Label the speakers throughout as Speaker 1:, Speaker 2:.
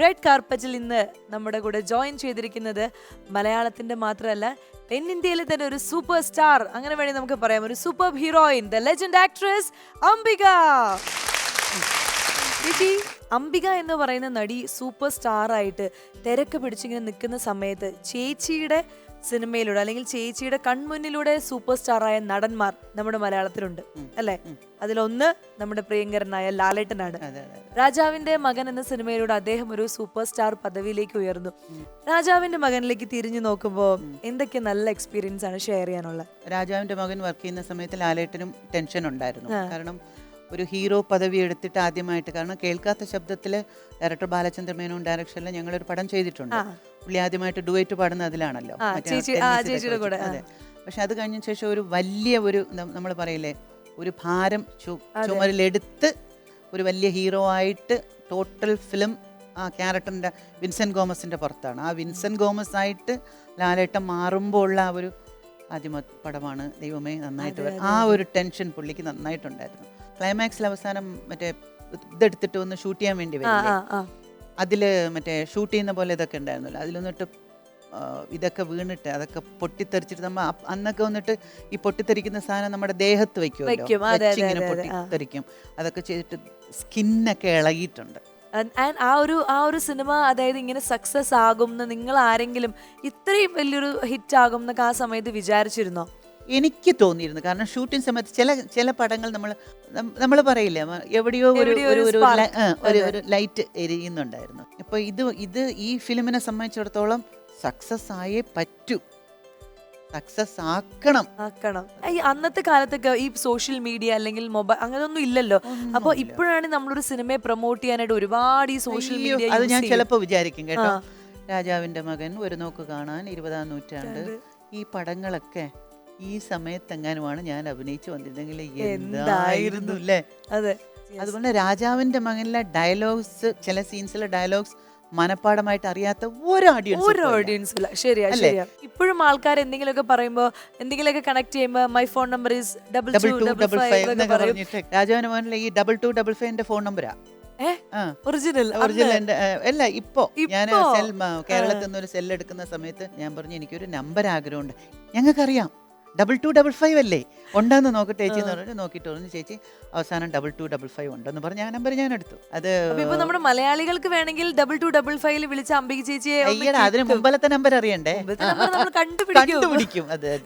Speaker 1: Red കാർപ്പറ്റിൽ ഇന്ന് നമ്മുടെ കൂടെ ജോയിൻ ചെയ്തിരിക്കുന്നത് മലയാളത്തിന്റെ മാത്രമല്ല തെന്നിന്ത്യയിലെ തന്നെ ഒരു സൂപ്പർ സ്റ്റാർ. അങ്ങനെ വേണമെങ്കിൽ നമുക്ക് പറയാം. ഒരു super heroine the legend actress Ambika. Ambika എന്ന് പറയുന്ന നടി സൂപ്പർ സ്റ്റാർ ആയിട്ട് തിരക്ക് പിടിച്ചിങ്ങനെ നിൽക്കുന്ന സമയത്ത് ചേച്ചിയുടെ സിനിമയിലൂടെ അല്ലെങ്കിൽ ചേച്ചിയുടെ കൺമുന്നിലൂടെ സൂപ്പർ സ്റ്റാർ ആയ നടന്മാർ നമ്മുടെ മലയാളത്തിലുണ്ട് അല്ലെ? അതിലൊന്ന് നമ്മുടെ പ്രിയങ്കരനായ ലാലേട്ടനാണ്. രാജാവിന്റെ മകൻ എന്ന സിനിമയിലൂടെ അദ്ദേഹം ഒരു സൂപ്പർ സ്റ്റാർ പദവിയിലേക്ക് ഉയർന്നു. രാജാവിന്റെ മകനിലേക്ക് തിരിഞ്ഞു നോക്കുമ്പോൾ എന്തൊക്കെ നല്ല എക്സ്പീരിയൻസ് ആണ് ഷെയർ ചെയ്യാനുള്ളത്?
Speaker 2: രാജാവിന്റെ മകൻ വർക്ക് ചെയ്യുന്ന സമയത്ത് ലാലേട്ടനും ടെൻഷൻ ഉണ്ടായിരുന്നു. കാരണം ഒരു ഹീറോ പദവി എടുത്തിട്ട് ആദ്യമായിട്ട് കാരണം കേൾക്കാത്ത ശബ്ദത്തിൽ ഡയറക്ടർ ബാലചന്ദ്ര മേനോൻ ഡയറക്ഷനിൽ ഞങ്ങളൊരു പടം ചെയ്തിട്ടുണ്ട്. പുള്ളി ആദ്യമായിട്ട് ഡുവേറ്റ് പാടുന്ന അതിലാണല്ലോ. അതെ. പക്ഷെ അത് കഴിഞ്ഞ ശേഷം ഒരു വലിയ ഒരു നമ്മൾ പറയില്ലേ ഒരു ഭാരം ചുമരിലെടുത്ത് ഒരു വലിയ ഹീറോ ആയിട്ട് ടോട്ടൽ ഫിലിം ആ ക്യാരക്ടറിന്റെ വിൻസെന്റ് ഗോമസിന്റെ പുറത്താണ്. ആ വിൻസെന്റ് ഗോമസ് ആയിട്ട് ലാലേട്ടൻ മാറുമ്പോൾ ഉള്ള ആ ഒരു ആദ്യമ പടമാണ് ദൈവമേ നന്നായിട്ട് ആ ഒരു ടെൻഷൻ പുള്ളിക്ക് നന്നായിട്ടുണ്ടായിരുന്നു. ക്ലൈമാക്സിൽ അവസാനം മറ്റേ ഇതെടുത്തിട്ട് ഒന്ന് ഷൂട്ട് ചെയ്യാൻ വേണ്ടി
Speaker 1: വരും
Speaker 2: അതിൽ മറ്റേ ഷൂട്ട് ചെയ്യുന്ന പോലെ ഇതൊക്കെ ഉണ്ടായിരുന്നല്ലോ. അതിലൊന്നിട്ട് ഇതൊക്കെ വീണിട്ട് അതൊക്കെ പൊട്ടിത്തെറിച്ചിട്ട് നമ്മ അന്നൊക്കെ വന്നിട്ട് ഈ പൊട്ടിത്തെറിക്കുന്ന സാധനം നമ്മുടെ ദേഹത്ത്
Speaker 1: വെക്കും.
Speaker 2: വെക്കുമല്ലോ
Speaker 1: അതെ,
Speaker 2: പൊട്ടിത്തെറിക്കും. അതൊക്കെ ചെയ്തിട്ട് സ്കിന്നൊക്കെ ഇളകിയിട്ടുണ്ട്.
Speaker 1: ആ ഒരു ആ ഒരു സിനിമ അതായത് ഇങ്ങനെ സക്സസ് ആകും എന്ന് നിങ്ങൾ ആരെങ്കിലും ഇത്രയും വലിയൊരു ഹിറ്റ് ആകും എന്നൊക്കെ ആ സമയത്ത് വിചാരിച്ചിരുന്നോ?
Speaker 2: എനിക്ക് തോന്നിയിരുന്നു. കാരണം ഷൂട്ടിംഗ് സമയത്ത് ചില ചില പടങ്ങൾ നമ്മൾ നമ്മൾ പറയില്ലേ എവിടെയോ ഒരു ഒരു
Speaker 1: ഒരു
Speaker 2: ലൈറ്റ് എരിയുന്നുണ്ടായിരുന്നു. അപ്പൊ ഇത് ഇത് ഈ ഫിലിമിനെ സംബന്ധിച്ചിടത്തോളം സക്സസ് ആയേ പറ്റൂ. സക്സസ് ആക്കണം.
Speaker 1: ആക്കണം. ഈ അന്നത്തെ കാലത്തൊക്കെ ഈ സോഷ്യൽ മീഡിയ അല്ലെങ്കിൽ മൊബൈൽ അങ്ങനെയൊന്നും ഇല്ലല്ലോ. അപ്പൊ ഇപ്പോഴാണ് നമ്മളൊരു സിനിമയെ പ്രൊമോട്ട് ചെയ്യാനായിട്ട് ഒരുപാട് ഈ സോഷ്യൽ മീഡിയ
Speaker 2: അത് ഞാൻ ചിലപ്പോ വിചാരിക്കും കേട്ടോ. രാജാവിന്റെ മകൻ ഒരു നോക്ക് കാണാൻ ഇരുപതാം നൂറ്റാണ്ട് ഈ പടങ്ങളൊക്കെ ഈ സമയത്തെങ്ങാനുമാണ് ഞാൻ അഭിനയിച്ചു വന്നിരുന്നെങ്കിൽ എന്തായിരുന്നു? അല്ലേ
Speaker 1: അതെ.
Speaker 2: അതുപോലെ രാജാവിന്റെ മകനിലെ ഡയലോഗ്സ് ചില സീൻസിലെ ഡയലോഗ്സ് മനപ്പാടമായിട്ട് അറിയാത്ത ഒരു ഓഡിയൻസ്
Speaker 1: ഒരു ഓഡിയൻസ് ഇല്ല. ശരിയാ ശരിയാ. ഇപ്പോഴും ആൾക്കാർ എന്തെങ്കിലുമൊക്കെ പറയുമ്പോ എന്തെങ്കിലുമൊക്കെ കണക്ട് ചെയ്യുമ്പോ my phone number is double two double five എന്നൊക്കെ
Speaker 2: പറഞ്ഞിട്ട് രാജാവിന്റെ മകനിലെ ഈ ഡബിൾ ടു ഡബിൾ ഫൈവിന്റെ ഫോൺ നമ്പരാ
Speaker 1: ഒറിജിനൽ
Speaker 2: ഒറിജിനൽ അല്ല ഇപ്പോ. ഞാൻ? സെൽ കേരളത്തിൽ നിന്ന് ഒരു സെൽ എടുക്കുന്ന സമയത്ത് ഞാൻ പറഞ്ഞു എനിക്കൊരു നമ്പർ ആഗ്രഹമുണ്ട്. ഞങ്ങൾക്കറിയാം. ഡബിൾ ടു ഡബിൾ ഫൈവ് അല്ലേ? ഉണ്ടെന്ന് നോക്കട്ടെ ചേച്ചി എന്ന് പറഞ്ഞു നോക്കിയിട്ട് പറഞ്ഞു ചേച്ചി അവസാനം ഡബിൾ ടു ഡബിൾ ഫൈവ് ഉണ്ടെന്ന് പറഞ്ഞ് ആ നമ്പർ ഞാൻ എടുത്തു. അത്
Speaker 1: ഇപ്പൊ നമ്മുടെ മലയാളികൾക്ക് വേണമെങ്കിൽ ഡബിൾ ടു ഡബിൾ ഫൈവ് വിളിച്ച അമ്പിക ചേച്ചിയെ
Speaker 2: അയ്യടാ അതിന്. മുമ്പലത്തെ നമ്പർ അറിയണ്ടേ?
Speaker 1: കണ്ടുപിടിക്കും.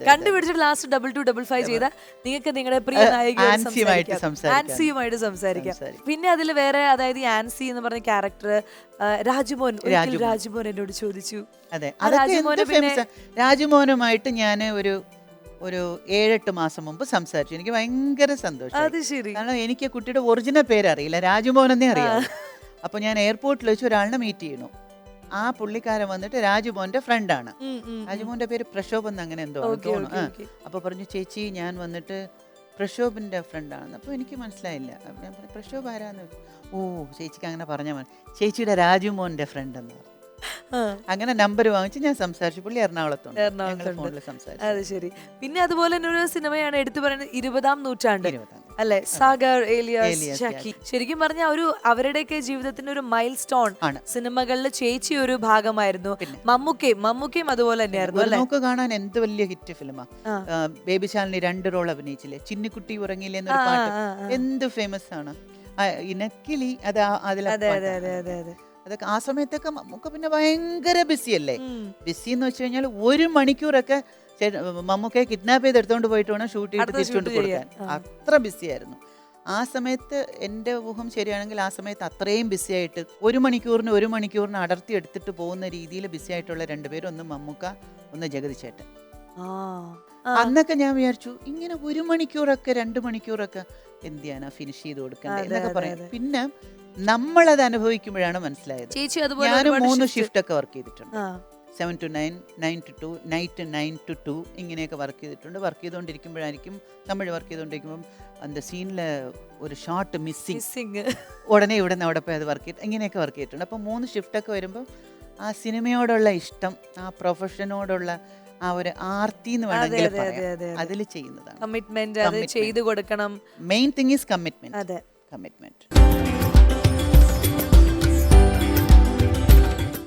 Speaker 1: കണ്ടുപിടിച്ചിട്ട് last double two double five ചെയ്ത നിങ്ങൾക്ക് നിങ്ങളുടെ പ്രിയ
Speaker 2: ആൻസിയുമായിട്ട്
Speaker 1: സംസാരിക്കാം. പിന്നെ അതിൽ വേറെ അതായത് ഈ ആൻസി എന്ന് പറഞ്ഞ ക്യാരക്ടർ രാജുമോൻ
Speaker 2: രാജ്മോൻ.
Speaker 1: എന്നോട് ചോദിച്ചു.
Speaker 2: അതെ
Speaker 1: ആ
Speaker 2: അതൊക്കെ
Speaker 1: രാജുമോനെ
Speaker 2: എന്ത്
Speaker 1: പിന്നെ-
Speaker 2: famous ഞാൻ ഒരു ഒരു ഏഴെട്ട് മാസം മുമ്പ് സംസാരിച്ചു. എനിക്ക് ഭയങ്കര സന്തോഷം
Speaker 1: അത് ശരി.
Speaker 2: കാരണം എനിക്ക് കുട്ടിയുടെ ഒറിജിനൽ പേര് അറിയില്ല. രാജുമോൻ എന്നേ അറിയാം അപ്പൊ ഞാൻ എയർപോർട്ടിൽ വെച്ച് ഒരാളിനെ മീറ്റ് ചെയ്യണു ആ പുള്ളിക്കാരൻ വന്നിട്ട് രാജുമോന്റെ ഫ്രണ്ടാണ്. രാജുമോന്റെ പേര് പ്രക്ഷോഭ് എന്ന് അങ്ങനെ എന്തോ തോന്നുന്നു.
Speaker 1: ഓക്കേ.
Speaker 2: അപ്പൊ പറഞ്ഞു ചേച്ചി ഞാൻ വന്നിട്ട് പ്രശോഭിന്റെ ഫ്രണ്ടാണെന്ന് അപ്പോൾ എനിക്ക് മനസ്സിലായില്ല. പ്രശോഭ് പ്രക്ഷോഭ് ആരാന്ന്? ഓ ചേച്ചിക്ക് അങ്ങനെ പറഞ്ഞാൽ മതി. ചേച്ചിയുടെ ഫ്രണ്ട് എന്ന് പറഞ്ഞു. അങ്ങനെ നമ്പർ വാങ്ങിച്ച് ഞാൻ സംസാരിച്ചു. പുള്ളി എറണാകുളത്തുണ്ട്.
Speaker 1: എറണാകുളത്തുണ്ട്. അത് ശരി. പിന്നെ അതുപോലെ തന്നെ ഒരു സിനിമയാണ് എടുത്തു പറയുന്നത് ഇരുപതാം നൂറ്റാണ്ട്. അല്ലെ? സാഗർ ഏലിയാസ് ശരിക്കും പറഞ്ഞ ഒരു അവരുടെയൊക്കെ ജീവിതത്തിന്റെ ഒരു മൈൽ സ്റ്റോൺ
Speaker 2: ആണ്.
Speaker 1: സിനിമകളിലെ ചേച്ചി ഒരു ഭാഗമായിരുന്നു. മമ്മൂക്കയും മമ്മൂക്കയും അതുപോലെ തന്നെയായിരുന്നു
Speaker 2: നമുക്ക്
Speaker 1: അല്ലെ?
Speaker 2: കാണാൻ എന്ത് വലിയ ഹിറ്റ് ഫിലിമാ. ബേബി ചാലിന് രണ്ട് റോൾ അഭിനയിച്ചില്ലേ? ചിന്നിക്കുട്ടി ഉറങ്ങിയില്ലേ എന്നൊരു പാട്ട്. എന്ത് ഫേമസ് ആണ്. ഇനക്കിലി അത്
Speaker 1: അതെ അതിലെ
Speaker 2: അതൊക്കെ ആ സമയത്തൊക്കെ നമുക്ക് പിന്നെ ഭയങ്കര
Speaker 1: ബിസിയല്ലേ
Speaker 2: ബിസി എന്ന് വെച്ച് കഴിഞ്ഞാൽ ഒരു മണിക്കൂറൊക്കെ മമ്മൂക്കെ കിഡ്നാപ്പ് ചെയ്ത് എടുത്തോണ്ട് പോയിട്ട് വേണം ഷൂട്ട്
Speaker 1: ചെയ്ത്
Speaker 2: തിരിച്ചുകൊണ്ട് കൊടുക്കാൻ. അത്ര ബിസിയായിരുന്നു ആ സമയത്ത് എന്റെ ഊഹം ശരിയാണെങ്കിൽ ആ സമയത്ത് അത്രയും ബിസി ആയിട്ട് ഒരു മണിക്കൂറിന് ഒരു മണിക്കൂറിന് അടർത്തി എടുത്തിട്ട് പോകുന്ന രീതിയിൽ ബിസി ആയിട്ടുള്ള രണ്ടുപേരും ഒന്ന് മമ്മൂക്ക ഒന്ന് ജഗതി ചേട്ടൻ
Speaker 1: ആ. ആ,
Speaker 2: അന്നൊക്കെ ഞാൻ വിചാരിച്ചു ഇങ്ങനെ ഒരു മണിക്കൂറൊക്കെ രണ്ട് മണിക്കൂറൊക്കെ എന്ത് ചെയ്യാനാ ഫിനിഷ് ചെയ്ത് കൊടുക്കണ്ടേ എന്നൊക്കെ പറയാം. പിന്നെ നമ്മളത് അനുഭവിക്കുമ്പോഴാണ് മനസ്സിലായത്.
Speaker 1: ചേച്ചി അതുപോലെ
Speaker 2: ഞാൻ മൂന്ന് ഷിഫ്റ്റ് ഒക്കെ വർക്ക് ചെയ്തിട്ടുണ്ട്. Seven to nine nine to two night nine to two ഇങ്ങനെയൊക്കെ വർക്ക് ചെയ്തിട്ടുണ്ട്. വർക്ക് ചെയ്തുകൊണ്ടിരിക്കുമ്പോഴായിരിക്കും നമ്മൾ വർക്ക് ചെയ്തുകൊണ്ടിരിക്കുമ്പം അന്ത സീനിൽ ഒരു ഷോട്ട് മിസ്സിങ് ഉടനെ ഇവിടെ നിന്ന് അവിടെ പോയി അത് വർക്ക് ചെയ്ത് ഇങ്ങനെയൊക്കെ വർക്ക് ചെയ്തിട്ടുണ്ട്. അപ്പോൾ മൂന്ന് ഷിഫ്റ്റൊക്കെ വരുമ്പോൾ ആ സിനിമയോടുള്ള ഇഷ്ടം ആ പ്രൊഫഷനോടുള്ള ആ ഒരു ആർത്തി എന്ന് വേണമെങ്കിൽ അതിൽ ചെയ്യുന്നതാണ്.
Speaker 1: കമ്മിറ്റ്മെന്റ് അത് ചെയ്തു കൊടുക്കണം.
Speaker 2: മെയിൻ തിങ് ഈസ് കമ്മിറ്റ്മെന്റ്
Speaker 1: അതെ.
Speaker 2: കമ്മിറ്റ്മെന്റ്